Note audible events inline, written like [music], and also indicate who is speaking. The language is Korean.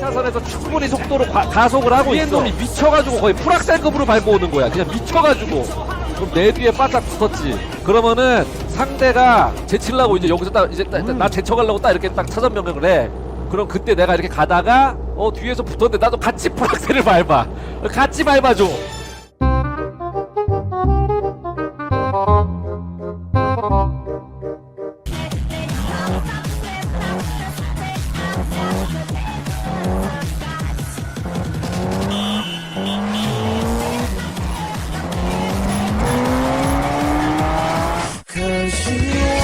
Speaker 1: 차선에서 충분히 속도로 가, 속을 하고 있어. 놈이 미쳐가지고 거의 풀악셀급으로 밟고 오는 거야. 그냥 미쳐가지고. 그럼 내 뒤에 바짝 붙었지. 그러면은 상대가 제치려고 이제 여기서 딱 이제 딱- 나 제쳐가려고 딱 이렇게 딱 차선 명령을 해. 그럼 그때 내가 이렇게 가다가 어 뒤에서 붙었는데 나도 같이 [laughs] 풀악셀을 밟아. 같이 밟아줘.
Speaker 2: You